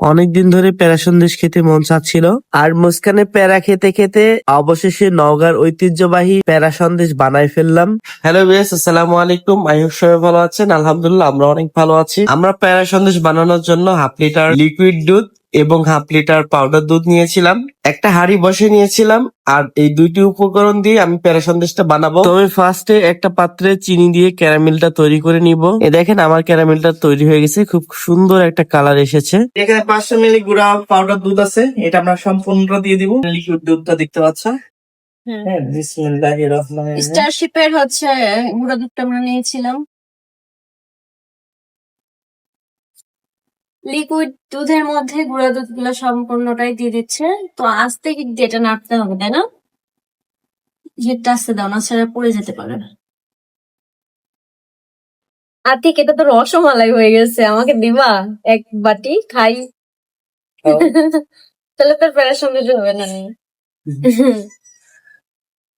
অনেকদিন ধরে প্যারা সন্দেশ খেতে মন চাচ্ছিল। আর মুস্কানে প্যারা খেতে খেতে অবশেষে নওগাঁর ঐতিহ্যবাহী প্যারা সন্দেশ বানাই ফেললাম। হ্যালো বেস আসসালামু আলাইকুম। আই হোপ সবাই ভালো আছেন। আলহামদুলিল্লাহ, আমরা অনেক ভালো আছি। আমরা প্যারা সন্দেশ বানানোর জন্য হাফ লিটার লিকুইড দুধ এবং হাফ লিটার পাউডার দুধ নিয়েছিলাম একটা হাঁড়ি বসে নিয়েছিলাম আর এই দুইটি উপকরণ দিয়ে আমি প্যারা সন্দেশটা বানাবো। তবে ফার্স্টে একটা পাত্রে চিনি দিয়ে ক্যারামেলটা তৈরি করে নিব। এ দেখেন আমার ক্যারামেলটা তৈরি হয়ে গেছে খুব সুন্দর একটা কালার এসেছে। এখানে পাঁচশো মিলি গুঁড়া পাউডার দুধ আছে এটা আমরা সম্পূর্ণ দিয়ে দিব। লিকুইড দুধটা দেখতে পাচ্ছ? হ্যাঁ। বিসমিল্লাহির রহমানির রহিম। স্টারশিপের হচ্ছে গুঁড়া দুধটা আমরা নিয়েছিলাম। লিকুইড দুধের মধ্যে গুঁড়া দুধগুলো সম্পূর্ণটাই দিয়ে দিচ্ছে। তো আস্তে কিন্তু এটা নাড়তে হবে তাই না? হিটটা আস্তে দাও না ছাড়া পড়ে যেতে পারে আর ঠিক এটা তো রসমালাই হয়ে গেছে আমাকে দিবা এক বাটি? খাই। তাহলে তোর প্যারার সঙ্গে হবে না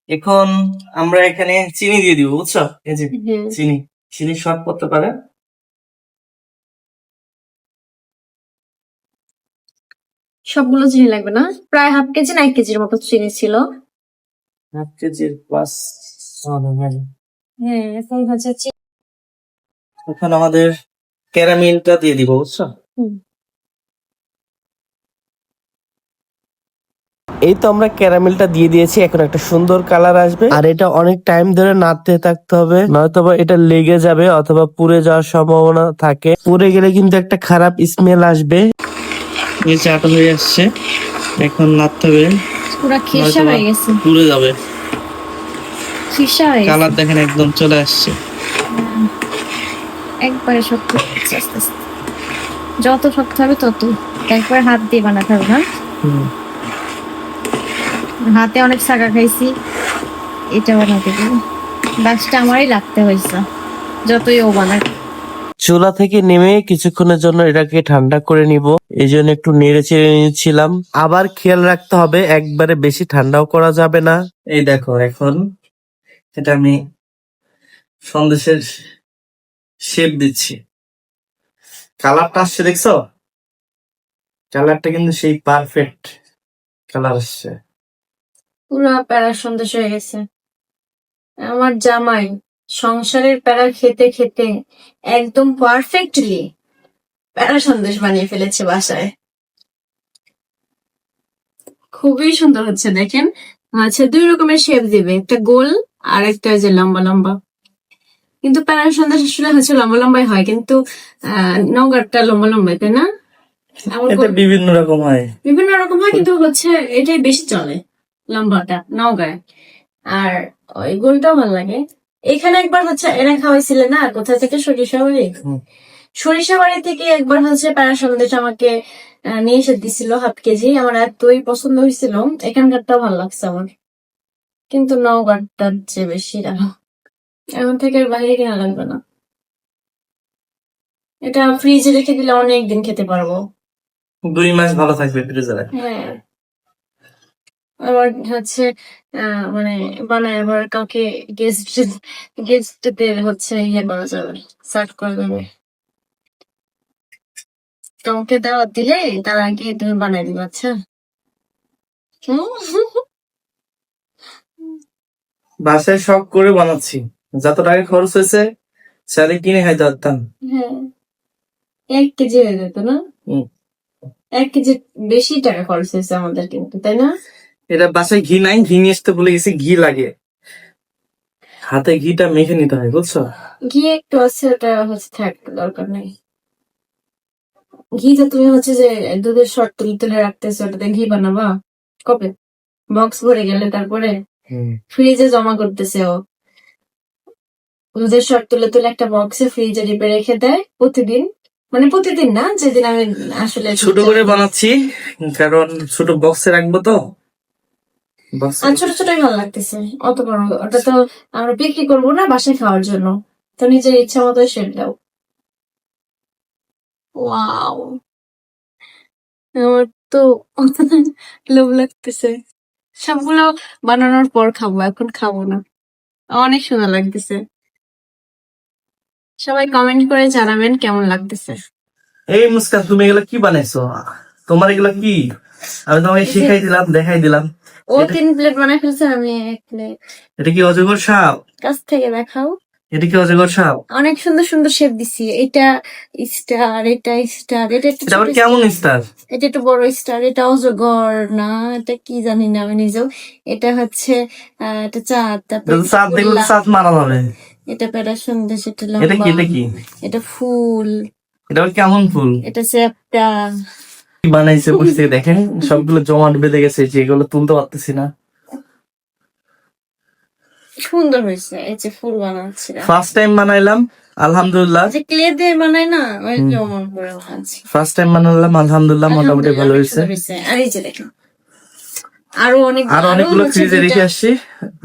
এখন আমরা এখানে চিনি দিয়ে দিব বুঝছ? এই যে চিনি চিনি শর্ট করতে পারে। সবগুলো চিনি লাগবে না? প্রায় হাফ কেজি না এক কেজির মতো চিনি ছিল। হাফ কেজির প্লাস হ্যাঁ। এখন হচ্ছে এখন আমাদের ক্যারামেলটা দিয়ে দিব বুঝছ? এই তো আমরা ক্যারামেলটা দিয়ে দিয়েছি এখন একটা সুন্দর কালার আসবে। আর এটা অনেক টাইম ধরে নাড়তে থাকতে হবে নয়তো বা এটা লেগে যাবে অথবা পুড়ে যাওয়ার সম্ভাবনা থাকে। পুড়ে গেলে কিন্তু একটা খারাপ স্মেল আসবে। এই চাটা হয়ে আসছে। এখন নাড়তে হবে। পুরো খিসা হয়ে গেছে। পুড়ে যাবে। খিসা হয়ে কালার দেখেন একদম চলে আসছে। একবারে শক্ত আস্তে আস্তে। যত শক্ত হবে তত। একবার হাত দিয়ে বানাতে হবে না? হাতে অনেক শাকা খাইছি। এটা বানাতে গেলে গাছটা আমারই লাগতে হয়েছে। যতই ও বানায় চুলা থেকে নেমে কিছুক্ষণের জন্য এটাকে ঠান্ডা করে নিব। এই জন্য একটু নেড়ে চেড়ে নিচ্ছিলাম। আবার খেয়াল রাখতে হবে একবারে বেশি ঠান্ডাও করা যাবে না। এই দেখো এখন এটা আমি সন্দেশের শেপ দিচ্ছি। কালারটা আসছে দেখছ? কালারটা কিন্তু সেই পারফেক্ট কালার আসছে। পুরো প্যারা সন্দেশ হয়ে গেছে। আমার জামাই সংসারের প্যারা খেতে খেতে একদম পারফেক্টলি প্যারা সন্দেশ বানিয়ে ফেলেছে বাসায়। খুবই সুন্দর হচ্ছে দেখেন? আচ্ছা দুই রকমের শেপ দিবে একটা গোল আর একটা যে লম্বা লম্বা। কিন্তু প্যারা সন্দেশ আসলে হচ্ছে লম্বা লম্বাই হয় কিন্তু আহ নৌকারটা লম্বা লম্বাই তাই না? বিভিন্ন রকম হয়। বিভিন্ন রকম হয় কিন্তু হচ্ছে এটাই বেশি চলে লম্বাটা নওগাঁয় আর ওই গোলটাও ভালো লাগে। এখানে একবার হচ্ছে এরা খাওয়াইছিলে না কোথা থেকে? সরিষা হুম। সরিষা বাড়ি থেকে একবার হচ্ছে প্যারা সন্দেশ আমাকে নিয়ে এসে দিছিল হাফ কেজি। আমার এতই পছন্দ হয়েছিল এখানকারটাও ভালো লাগছে আমার। কিন্তু নওগাঁটার চেয়ে বেশি এখন থেকে বাইরে কেনা লাগবে না। এটা ফ্রিজে রেখে দিলে অনেক দিন খেতে পারব। দুই মাস ভালো থাকবে ফ্রিজে। হ্যাঁ। আবার হচ্ছে আহ, মানে বানায় আবার কাউকে গেস্ট গেস্টদের হচ্ছে ইয়ে করা যাবে সার্ভ করা যাবে। কাউকে দাওয়াত দিলে তার আগে তুমি বানাই দিবে আচ্ছা? বাসায় শখ করে বানাচ্ছি। যত টাকা খরচ হয়েছে চালে কিনে খাইতে পারতাম। হ্যাঁ। এক কেজি হয়ে যেত না? হুম। এক কেজি বেশি টাকা খরচ হয়েছে আমাদের কিন্তু তাই না? এটা বাসায় ঘি নাই ঘি নিয়ে আসতে বলে গেছি ঘি লাগে। হাতে ঘিটা মেখে নিতে হয় বুঝছ? ঘি একটু আছে ওটা হচ্ছে থাক দরকার নেই। ঘি তো তুমি হচ্ছে যে দুধের শর্ট তুলে তুলে রাখতেছো ওটাতে ঘি বানাবা? কবে? বক্স ভরে গেলে তারপরে ফ্রিজে জমা করতেছে ও। দুধের শর্ট তুলে তুলে একটা বক্সে ফ্রিজে ডিপে রেখে দেয় প্রতিদিন। মানে প্রতিদিন না যেদিন আমি আসলে ছোট করে বানাচ্ছি কারণ ছোট বক্সে রাখব তো। আর ছোট ছোটই ভালো লাগতেছে অত বড়। ওটা তো আমরা বিক্রি করব না বাসায় খাওয়ার জন্য। তো নিজের ইচ্ছা মতো দাও ওয়াও আমার তো লোভ লাগতেছে। সবগুলো বানানোর পর খাব এখন খাব না। অনেক সুন্দর লাগতেছে। সবাই কমেন্ট করে জানাবেন কেমন লাগতেছে। এই মুস্কান তুমি এগুলো কি বানাইছো? তোমার এগুলো কি? আমি তোমাকে শিখাই দিলাম দেখাই দিলাম। ও তিন প্লেট বানাই ফেলছে আমি এক প্লেট এটা কি অজগর সাপ? কাছ থেকে দেখাও। এটা কি অজগর সাপ? অনেক সুন্দর সুন্দর শেপ দিছি। এটা স্টার এটা স্টার এটা একটু এটা আবার কেমন স্টার এটা একটু বড় স্টার এটা অজগর না এটা কি জানি না আমি নিজেও। এটা হচ্ছে এটা চাঁদ তারপর চাঁদ দেখলে চাঁদ মারা যাবে। এটা প্যারা সন্দেশ এটা এটা কি এটা কি? এটা ফুল। এটা আবার কেমন ফুল? এটা চ্যাপটা কি বানাইছে বুঝতে দেখেন সবগুলো জমাট বেঁধে গেছে যেগুলো তুলতে পারতেছি না। সুন্দর হয়েছে এই যে ফুল বানাচ্ছি ফার্স্ট টাইম বানাইলাম আলহামদুলিল্লাহ। যে ক্লে দিয়ে বানাই না ওই করে বানাচ্ছি। ফার্স্ট টাইম বানালাম আলহামদুলিল্লাহ মোটামুটি ভালো হয়েছে। আর এই যে দেখেন আরও অনেক আর অনেকগুলো ফ্রিজে রেখে আসছি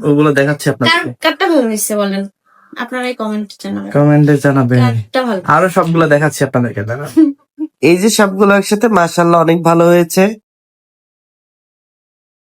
ওগুলো দেখাচ্ছি আপনাকে কারটা ভালো হয়েছে বলেন? আপনারাই কমেন্ট জানাবেন। কমেন্টে আরও সবগুলো দেখাচ্ছি আপনাদেরকে দাঁড়ান। এই যে সবগুলো একসাথে মাশাল্লাহ অনেক ভালো হয়েছে।